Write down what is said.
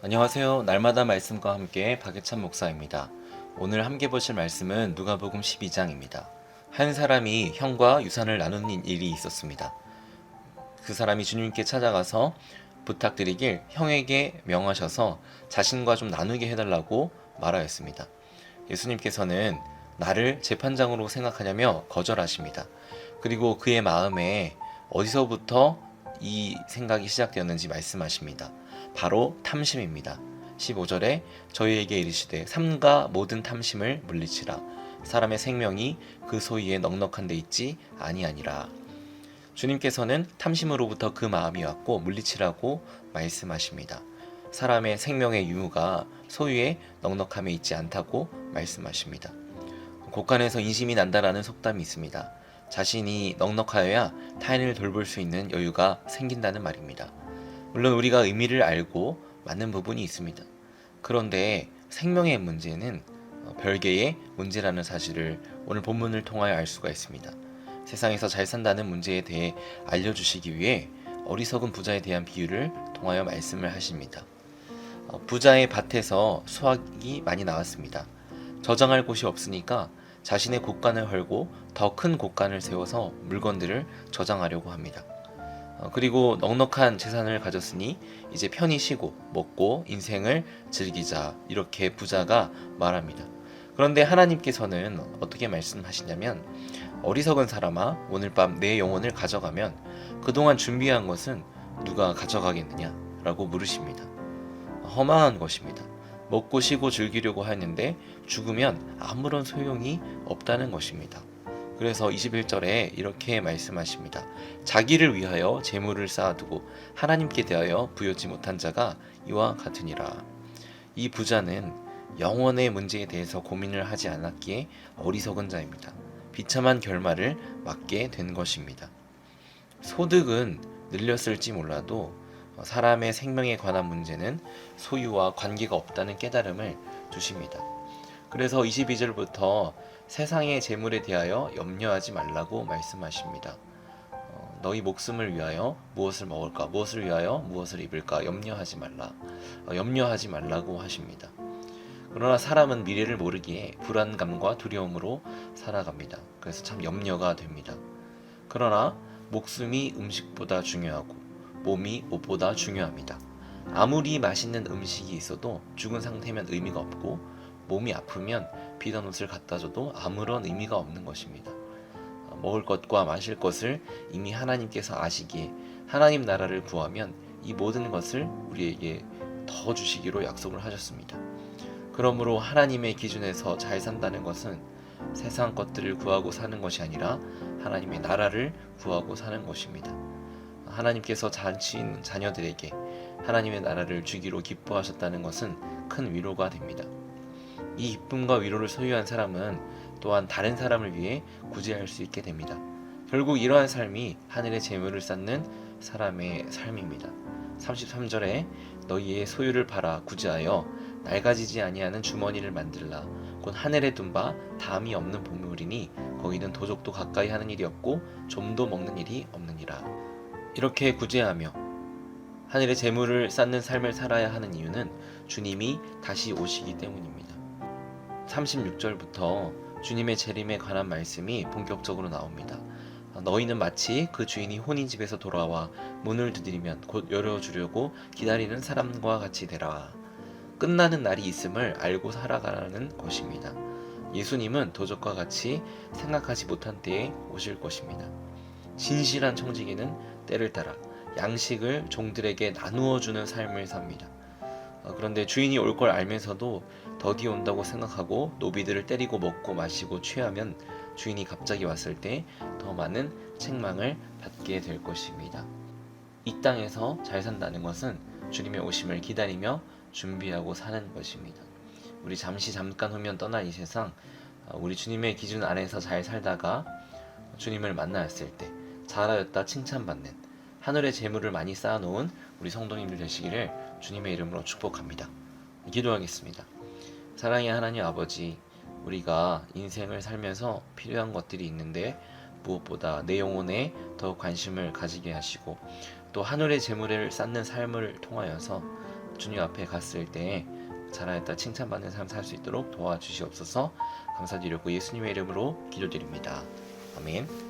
안녕하세요. 날마다 말씀과 함께 박예찬 목사입니다. 오늘 함께 보실 말씀은 누가복음 12장입니다. 한 사람이 형과 유산을 나누는 일이 있었습니다. 그 사람이 주님께 찾아가서 부탁드리길 형에게 명하셔서 자신과 좀 나누게 해달라고 말하였습니다. 예수님께서는 나를 재판장으로 생각하냐며 거절하십니다. 그리고 그의 마음에 어디서부터 이 생각이 시작되었는지 말씀하십니다. 바로 탐심입니다. 15절에 저희에게 이르시되 삼가 모든 탐심을 물리치라 사람의 생명이 그 소위에 넉넉한 데 있지 아니하니라. 주님께서는 탐심으로부터 그 마음이 왔고 물리치라고 말씀하십니다. 사람의 생명의 유무가 소유에 넉넉함에 있지 않다고 말씀하십니다. 곳간에서 인심이 난다라는 속담이 있습니다. 자신이 넉넉하여야 타인을 돌볼 수 있는 여유가 생긴다는 말입니다. 물론 우리가 의미를 알고 맞는 부분이 있습니다. 그런데 생명의 문제는 어, 별개의 문제라는 사실을 오늘 본문을 통하여 알 수가 있습니다. 세상에서 잘 산다는 문제에 대해 알려주시기 위해 어리석은 부자에 대한 비유를 통하여 말씀을 하십니다. 어, 부자의 밭에서 수확이 많이 나왔습니다. 저장할 곳이 없으니까 자신의 곳간을 헐고 더 큰 곳간을 세워서 물건들을 저장하려고 합니다. 어, 그리고 넉넉한 재산을 가졌으니 이제 편히 쉬고 먹고 인생을 즐기자 이렇게 부자가 말합니다. 그런데 하나님께서는 어떻게 말씀하시냐면 어리석은 사람아 오늘 밤 내 영혼을 가져가면 그동안 준비한 것은 누가 가져가겠느냐 라고 물으십니다. 허망한 것입니다. 먹고 쉬고 즐기려고 하는데 죽으면 아무런 소용이 없다는 것입니다. 그래서 21절에 이렇게 말씀하십니다. 자기를 위하여 재물을 쌓아두고 하나님께 대하여 부여지 못한 자가 이와 같으니라. 이 부자는 영원의 문제에 대해서 고민을 하지 않았기에 어리석은 자입니다. 비참한 결말을 맞게 된 것입니다. 소득은 늘렸을지 몰라도 사람의 생명에 관한 문제는 소유와 관계가 없다는 깨달음을 주십니다. 그래서 22절부터 세상의 재물에 대하여 염려하지 말라고 말씀하십니다. 어, 너희 목숨을 위하여 무엇을 먹을까, 무엇을 위하여 무엇을 입을까 염려하지 말라, 어, 염려하지 말라고 하십니다. 그러나 사람은 미래를 모르기에 불안감과 두려움으로 살아갑니다. 그래서 참 염려가 됩니다. 그러나 목숨이 음식보다 중요하고 몸이 옷보다 중요합니다. 아무리 맛있는 음식이 있어도 죽은 상태면 의미가 없고 몸이 아프면 비단 옷을 갖다 줘도 아무런 의미가 없는 것입니다. 어, 먹을 것과 마실 것을 이미 하나님께서 아시기에 하나님 나라를 구하면 이 모든 것을 우리에게 더 주시기로 약속을 하셨습니다. 그러므로 하나님의 기준에서 잘 산다는 것은 세상 것들을 구하고 사는 것이 아니라 하나님의 나라를 구하고 사는 것입니다. 하나님께서 잔치인 자녀들에게 하나님의 나라를 주기로 기뻐하셨다는 것은 큰 위로가 됩니다. 이 기쁨과 위로를 소유한 사람은 또한 다른 사람을 위해 구제할 수 있게 됩니다. 결국 이러한 삶이 하늘의 재물을 쌓는 사람의 삶입니다. 33절에 너희의 소유를 팔아 구제하여 낡아지지 아니하는 주머니를 만들라 곧 하늘에 둔 바 담이 없는 보물이니 거기는 도적도 가까이 하는 일이 없고 좀도 먹는 일이 없느니라 이렇게 구제하며 하늘의 재물을 쌓는 삶을 살아야 하는 이유는 주님이 다시 오시기 때문입니다. 36절부터 주님의 재림에 관한 말씀이 본격적으로 나옵니다. 너희는 마치 그 주인이 혼인 집에서 돌아와 문을 두드리면 곧 열어주려고 기다리는 사람과 같이 되라. 끝나는 날이 있음을 알고 살아가라는 것입니다. 예수님은 도적과 같이 생각하지 못한 때에 오실 것입니다. 진실한 청지기는 때를 따라 양식을 종들에게 나누어 주는 삶을 삽니다. 어, 그런데 주인이 올 걸 알면서도 더디 온다고 생각하고 노비들을 때리고 먹고 마시고 취하면 주인이 갑자기 왔을 때 더 많은 책망을 받게 될 것입니다. 이 땅에서 잘 산다는 것은 주님의 오심을 기다리며 준비하고 사는 것입니다. 우리 잠시 잠깐 후면 떠날 이 세상, 어, 우리 주님의 기준 안에서 잘 살다가 주님을 만나였을 때 잘하였다 칭찬받는 하늘의 재물을 많이 쌓아놓은 우리 성도님들 되시기를 주님의 이름으로 축복합니다. 기도하겠습니다. 사랑의 하나님 아버지, 우리가 인생을 살면서 필요한 것들이 있는데 무엇보다 내 영혼에 더 관심을 가지게 하시고 또 하늘의 재물을 쌓는 삶을 통하여서 주님 앞에 갔을 때 잘하였다 칭찬받는 삶 살 수 있도록 도와주시옵소서 감사드리고 예수님의 이름으로 기도드립니다. 아멘.